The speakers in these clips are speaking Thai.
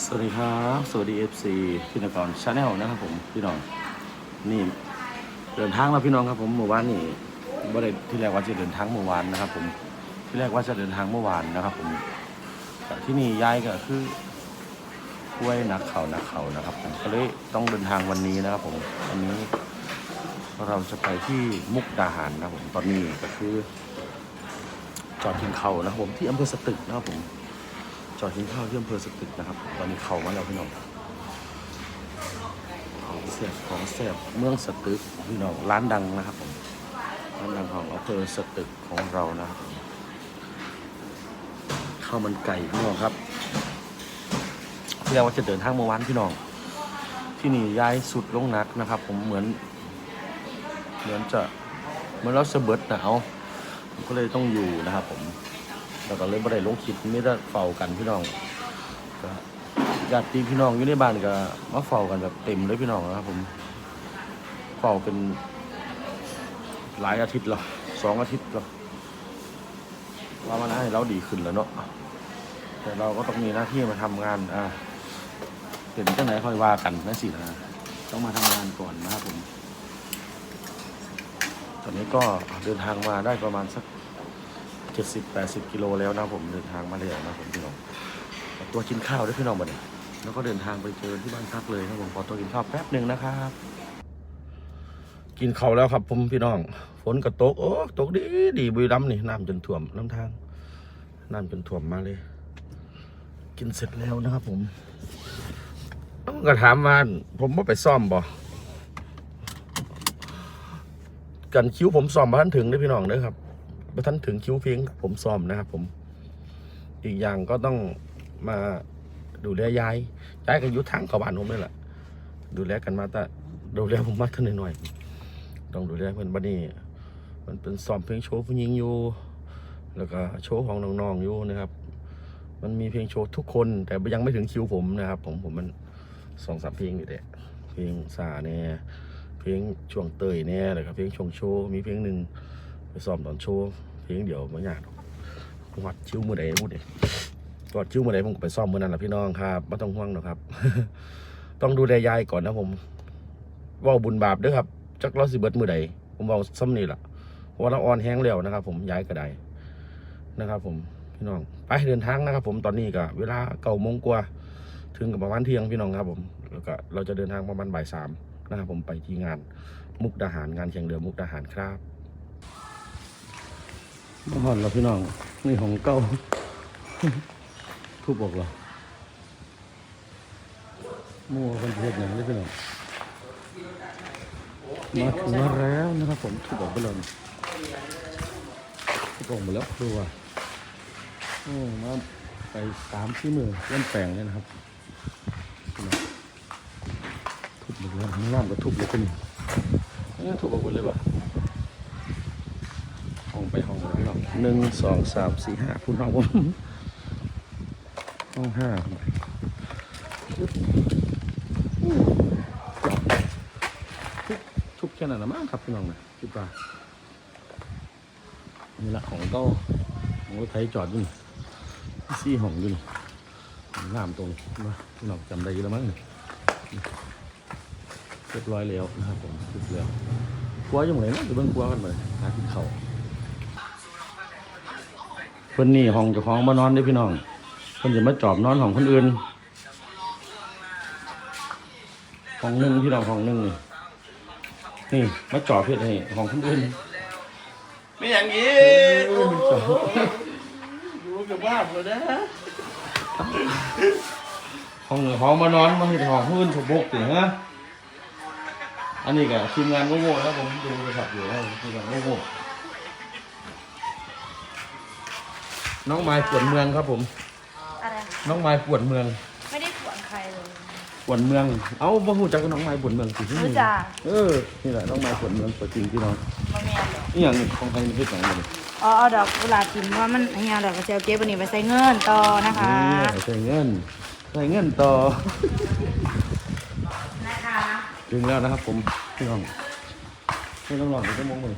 สวัสดีครับ สวัสดี FC พี่นกรชาแนลนะครับผมพี่น้องนี่เดินทางแล้วพี่น้องครับผมเมื่อวานนี่บ่ได้ที่แรกว่าจะเดินทางเมื่อวานนะครับ ผมที่แรกว่าจะเดินทางเมื่อวานนะครับ ผมแต่ที่นี่ย้ายก็คือห้วยนักเขานักเขานะครับ ผมก็เลยต้องเดินทางวันนี้นะครับ ผมวันนี้ เราจะไปที่มุกดาหารนะครับผมตอนนี้ก็คือ จอดทิ้งเขานะครับผมที่อำเภอสตึกนะครับผม จอดกินข้าวที่อำเภอสตึกนะครับ ตอนนี้เขามาแล้วพี่น้องของเสียบของเสียบเมืองสตึกพี่น้องร้านดังนะครับผมร้านดังของอำเภอสตึกของเรานะครับข้าวมันไก่พี่น้องครับที่เราว่าจะเดินทางเมื่อวานพี่น้อง ที่นี่ย้ายสุดลงนักนะครับ ผมเหมือน เหมือนจะเหมือนเราเสบิดหนาวก็เลยต้องอยู่นะครับผม แล้วก็เลยบ่ได้ลงคลิปมีแต่เฝ้ากันพี่น้องก็ญาติพี่น้องอยู่ในบ้านก็มาเฝ้ากันแบบเต็มเลยพี่น้องนะครับผมเฝ้าเป็นหลายอาทิตย์แล้วสองอาทิตย์แล้วว่ามันให้เราดีขึ้นแล้วเนาะแต่เราก็ต้องมีหน้าที่มาทำงานอ่าเป็นจังไหนค่อยว่ากันนะสินะต้องมาทำงานก่อนนะครับผม ตอนนี้ก็เดินทางมาได้ประมาณสัก เจ็ดสิบแปดสิบกิโลแล้วนะผมเดินทางมาเลยนะผมพี่น้องตัวกินข้าวด้วยพี่น้องมาเนี่ยแล้วก็เดินทางไปเจอที่บ้านพักเลยนะผมขอตัวกินข้าวแป๊บหนึ่งนะครับกินข้าวแล้วครับผมพี่น้อง ฝนก็ตกโอ้ตกดีดีบุรีรัมนี่น้ำจนท่วมน้ำทางน้ำจนท่วมมาเลย กินเสร็จแล้วนะครับผมก็ถามว่าผมว่าไปซ่อมบ่กันคิ้วผมซ่อมมานถึงเด้พี่น้องเด้อครับ พอท่านถึงคิ้วเพลงผมซ้อมนะครับผม อีกอย่างก็ต้องมาดูแลยายยายก็อยู่ทางเขาบ้านผมนี่แหละดูแลกันมาแต่ดูแลผมมาขึ้นหน่อยๆต้องดูแลเพื่อนบัดนี้มันเป็นซ้อมเพลงโชว์ผู้หญิงอยู่ แล้วก็โชว์ของน้องๆอยู่นะครับ มันมีเพลงโชว์ทุกคนแต่ยังไม่ถึงคิวผมนะครับ ผมผมมันสองสามเพลงนี่แหละเพลงซาเนี่ยเพลงช่วงเตยเนี่ยแล้วก็เพลงช่วงโชว์มีเพลงหนึ่ง ไปซ้อมตอนโชว์เพลงเดียวไม่ยากหวัดชิวมือใดพูดเองกอดชิวมือใดผมก็ไปซ้อมมือนั้นแหละพี่น้องครับไม่ต้องห่วงหรอกครับ ต้องดูแลยายก่อนนะผมว่าบุญบาปเด้วยครับจักเราสิเบิดมือใดผมเว่าซ้ำนี่แหละเพราะว่าเราอ่อนแห้งแล้วนะครับ ผมย้ายก็ได้นะครับ ผมพี่น้องไปเดินทางนะครับ ผมตอนนี้ก็เวลาเก้าโมงกว่า ถึงกับประมาณเที่ยงพี่น้องครับ ผมแล้วก็เราจะเดินทางประมาณบ่ายสามนะครับผมไปที่งานมุกดาหารงานแข่งเรือมุกดาหารครับ มาหอนเราพี่น้อง นี่ของเก่าทุบออกเหรอมั่วคนเพศอย่างนี้พี่น้องมาถึงแล้วนะครับผมทุบออกไปเลยทุบออกหมดแล้วครัวโอ้มาไปสามที่มือเล่นแปลงเลยนะครับ ทุบหมดแล้วข้างล่างก็ทุบเลยพี่นี่ทุบออกหมดเลยปะ ไปห้องไปห้องหนึ่งสองสามสี่ห้าคุณห้องผมห้องห้าทุบทุบแค่นั้นละมั้งครับพี่น้องนะคิดว่านี่ละของเก้าของรถไทยจอดอยู่นี่ซี่ห้องอยู่นี่น้ำตรงนะพี่น้องจำได้แล้วมั้งเรียบร้อยแล้วนะครับผมเรียบร้อยครัวยังไงนะจะเบิ่งครัวกันเลยหากินข้า เพิ่นนี่ห้องเจ้าของมานอนได้อพี่น้องเพิ่นจะมาจอบนอนของคนอื่นห้องหนึ่งพี่น้องห้องหนึ่งนี่นี่มาจอบเพื่อนให้ของคนอื่นไม่อย่างนี้เออมันจอบรู้กับบ้านเลยนะห้องห้องมานอนมาให้ห้องคนอื่นสบกถึงฮะอันนี้ก็ทีมงานโง่ๆแล้วผมดูโทรศัพท์อยู่แล้วทีมงานโง่ๆ น้องไม้ปวดเมืองครับผม อะไรคะน้องไม้ปวดเมือง ไม่ได้ขวนใครเลย ปวดเมือง เอ้าบ่ฮู้จักกับน้องไม้ปวดเมืองสิรู้จัก เออ นี่แหละน้องไม้ปวดเมืองตัวจริงพี่น้องมาแมนเหรอนี่อย่างของใครมันเฮ็ดหยังบ่นี่อ๋อเอาดอกกุหลาบทิมว่ามันเฮียดอกกระเจียวเก็บวันนี้ไปใส่เงินต่อนะคะ นี่ใส่เงินใส่เงินต่อ นะคะถึงแล้วนะครับผมพี่น้องไม่ต้องรอถึงชั่วโมงเลย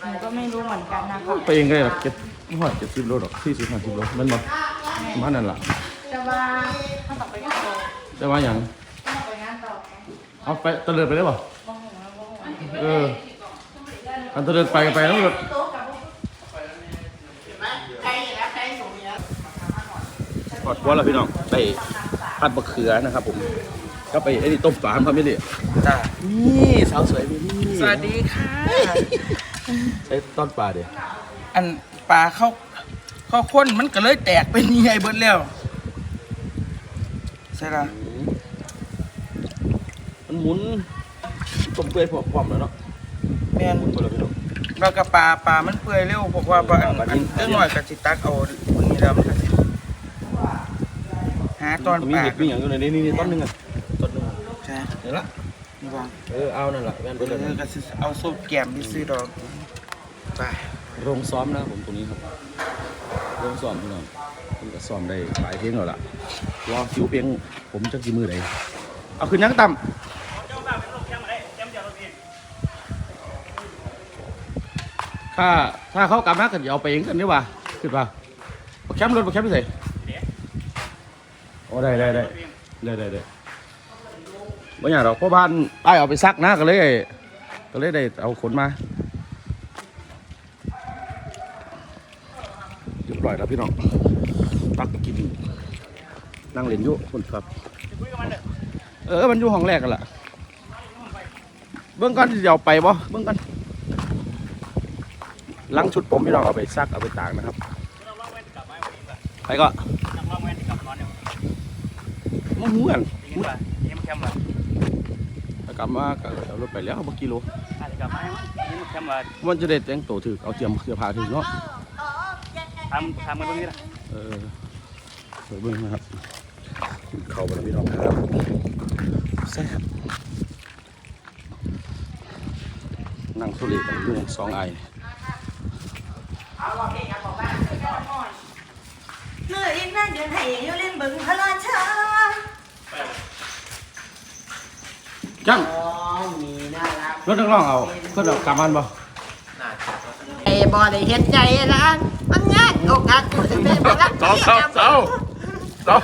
หนูก็ไม่รู้เหมือนกันนะคะไปเองก็ได้หรอกเจ็ดหอดเจ็ดสิบโลดอกสี่สิบห้าสิบโลแมันบ่ประมาณนั่นล่ะจะว่าถ้าต่อไปงานต่อจะว่าอย่างถ้าต่อไปงานต่อเอาไปตะเลิดไปได้ป่ะมองหัวมองหัวเอออันตะเลิดไปก็ไปแล้วรถโต๊ะกับพวกกอดว่าเราพี่น้องไปผัดบะเขือนะครับผมก็ไปไอ้นี่ต้มปลาครับไม่ได้จ้านี่สาวสวยพี่นี่สวัสดีค่ะไอ้ต้นปลาเดี๋ยวอัน ปลาเข้าเข้าข้นมันก็เลยแตกเป็นใหญ่เบิดแล้วใช่ละมันหมุนต้มเปื่อยพร้อมๆแล้วเนาะแม่นหมุนไปเลยพี่น้องแล้วก็ปลาปลามันเปื่อยเร็วเพราะว่าปลาอันปลาอันิ่นมเรื่องหน่อยกับจิตักเอาพวกนี้แล้วมันก็สิหาตอนมีปลาเห็ดมีอย่างอยู่ในนี้นี่ต้นหนึงอะต้นหนึงอะใช่เดี๋ยวละนี่ว่าเออเอานั่นแหละแม่นไปเอเลย อก็สิเอาสูตรแกมไปซื้อดอกไป โรงซ้อมนะครับผมตรงนี้ครับโรงซ้อมพี่น้องผมก็ซ้อมได้หลายเพลงแล้วล่ะรอคิวเพลงผมจะกี่มือไหนเอาขึ้นยังต่ำถ้าถ้าเขากลับมาก็จะเอาไปเองกันดีกว่าขึ้นป่ะเอาแคมป์รถเอาแคมป์ไปใส่โอ้ได้ได้ได้ได้ได้ได้ไม่อย่างเราเพราะบ้านไอ้ายเอาไปซักนะก็เลยก็เลยได้เอาขนมา รียบร้อยแล้วพี่น้องตักไปกินนั่งเล่นอยู่คนครับเออมันอยู่ห้องแรกกันล่ะเบื้องก่อนที่จะเอาไปบ่เบื้องก่อนล้างชุดผมพี่น้องเอาไปซักเอาไปตากนะครับไปก็มาหูกันถ้ากลับมาก็เอารถไปแล้วเมื่อกิโลมันจะได้แต่งตัวถือเอาเตรียมเสื้อผ้าถือเนาะ ทำทำกันตรงนี้นะเออสวยเบิ่งนะครับกินข้าวไปแล้วพี่น้องครับแซ่บนั่งโซเลกันอยู่สองไอเมื่ออีกนั่งเดินให้อยู่เล่นบึงพระราชาจังมีน่ารักรถนักร้องเอาเพื่อนเอากลับมันบ่ไอ้บอได้เห็นใจนะมัน งานอกหักกูจะเป็นบ่รักเสาเสาเสาเสา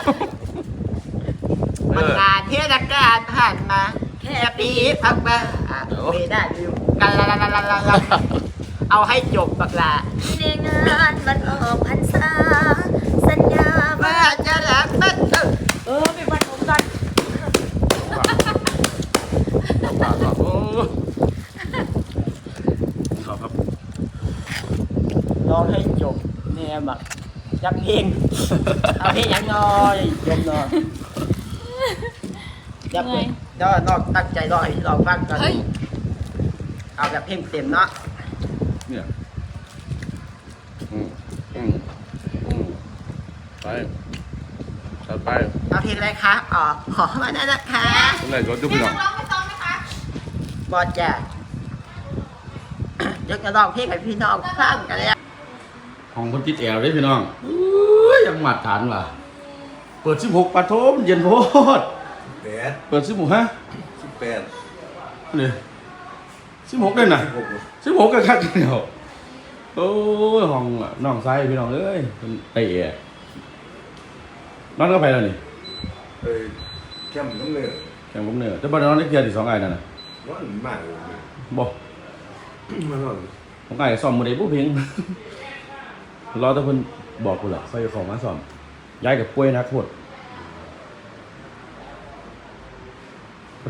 เอมันองานเทศกาลผ่านมา แค่ปีพักมาไม่ได้อยู่กันละละละละละละเอาให้จบบักละในงานมันออกพรรษา สัญญาว่าว่าจะรักมันเออเออไปวัดผมกันโอ้ครับครับ ร้องให้จบเนี่ยบักจับเพลองยังน้อยจบหน่อยจับเพลงก็นองให้ ลองฟังกันเอาแบบเพลงเต็มเนาะเนี่ยอืมอืมอืมไปตัดไปเอาเพลงอะไรคะอ๋อขอมาได้นะคะอะไรก็ดูพี่น้องบอดจ้ะยกจะร้องเพลงให้พี่น้องฟังกันเลยอะ ห้องคนติดแอลเด้พี่น้องอุ้ยยังมาฐานว่ะ เปิด16ปะโทมนเย็นโพด แปดเปิด16ฮะสิบแปดนี่16ได้น่ะ16ก็คักเดียวโอ้ยห้องน้องไส้พี่น้องเอ้ยเป็นเตะนอนก็ไปแล้วนี่เอ้ยแค่มันต้องเลยแข่งผมเนี่ยแต่บ่ได้นอนได้เกียร์ที่สองไอ้นั่นน่ะร้อนมากเลยบ่มันร้อนผมไอ้ซ่อมมื้อใดบ่เพียง รอแต่เพิ่นบอกกูล่ะค่อยเของมาซ่อมย้ายกับป่วยหนักโพด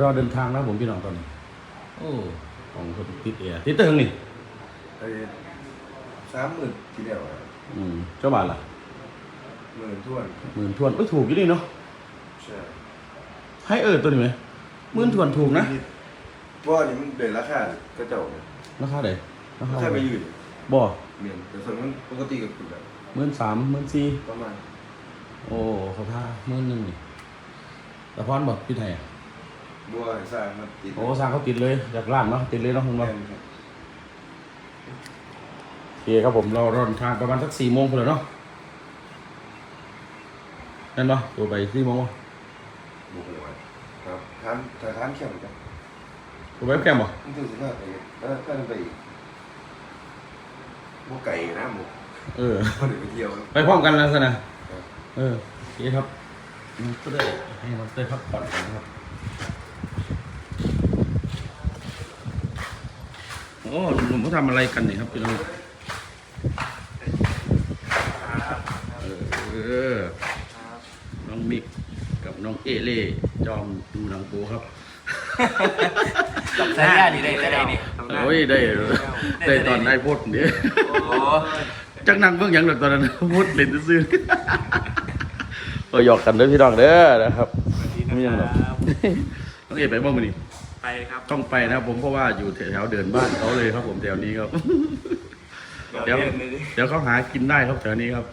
รอเดินทางนะผมพี่น้องตอนนี้ โอ้ของคนติดแอร์ติดเตึงนี่ไอ้สามหมื่นทีเดียวอะอืมเจ้าบาทล่ะหมื่นท้วนหมื่นทวนเอ้ยถูกอยู่นี่เนาะใช่ให้เอิดตัวนี้ไหมหมื่นทวนถูกนะเพราะอันนี้มันเดือนราคาก็เจ้าเนี่ยราคาใดราราคาคาใดไปยืด บ่เมียนแต่ส่วนมันปกติกับคุณแบบหมื่นสามหมื่นสี่ประมาณโอ้เขาท่าหมื่นหนึ่งนี่แต่พอนบอกพี่ไทยอะบัวสร้างครับติดโอ้สร้างเขาติดเลยอยากล้านเนาะติดเลยเนาะคุณแม่เนาะนครับโอเคครับผมเราเดินทางประมาณสักสี่โมงพอแล้วเนาะนั่นเนาะตัวไปสี่โมงวะบุกหัวครับทานถ้าทานเข้มกันตัวไปแก้มบ่มันถึงสิบห้าไปแล้วถ้าไปอีก บุกไก่นะหมูเออก็เดี๋ยวไปเที่ยวไปพร้อมกันแล้วสินะเออโอเคครับน้องเต้ยให้น้องเต้ยพักผ่อนก่อนนะครับ โอ้หนุ่มๆเขาทำอะไรกันเนี่ยครับพี่น้องเออน้องมิกกับน้องเอเล่จอมดูหนังโปครับ สัญญาดีได้ได้นี่โอ้ยได้ได้ตอนได้พดเนี่ยโอ้จักนั่งเบิ่งหยังดอกตอนนั้นพดเล่นซื่อๆก็หยอกกันเด้อพี่น้องเด้อนะครับไม่ยังหรอกต้องเอไปบ้างมั้ยนี่ไปครับต้องไปนะครับผมเพราะว่าอยู่แถวๆเดินบ้านเขาเลยครับผมแถวนี้ครับเดี๋ยวเดี๋ยวเขาหากินได้ครับแถวนี้ครับ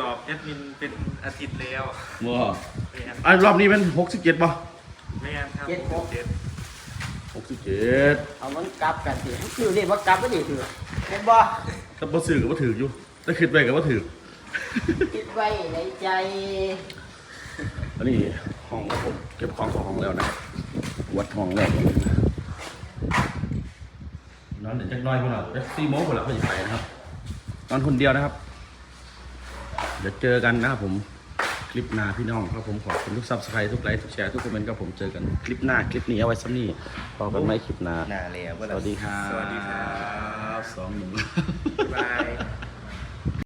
ตอบแอดมินเป็นอาทิตย์แล้วว้าอะรอบนี้เป็นหกสิบเจ็ดป่ะไม่งั้นครับเจ็ดหกเจ็ดหก สิบเจ็ดเอามันกลับกันสิคือเรียกว่ากลับก็ดีถือเห็นบ่ถ้าบ่ถือก็บ่ถืออยู่ถ้าคิดไปก็บ่ถือคิดไว้ในใจ อันนี้ห้องครับผมเก็บของเข้าห้องแล้วนะครับวัดห้องแล้วนอนเดี๋ยวจักหน้อยพี่น้องเดี๋ยวสี่โมงคนละเขาจะไปนะครับนอนคนเดียวนะครับ เดี๋ยวเจอกันนะครับผม คลิปหน้าพี่น้องครับผมขอบคุณทุกซับสไครต์ทุกไลค์ทุกแชร์ทุกคอมเมนต์ครับผมเจอกันคลิปหน้าคลิปนี้เอาไว้ซ้ำนี่พอกันไหมคลิปหน้า หน้าเล้วสวัสดีครับสวัสดีครับสองหนึ่งบาย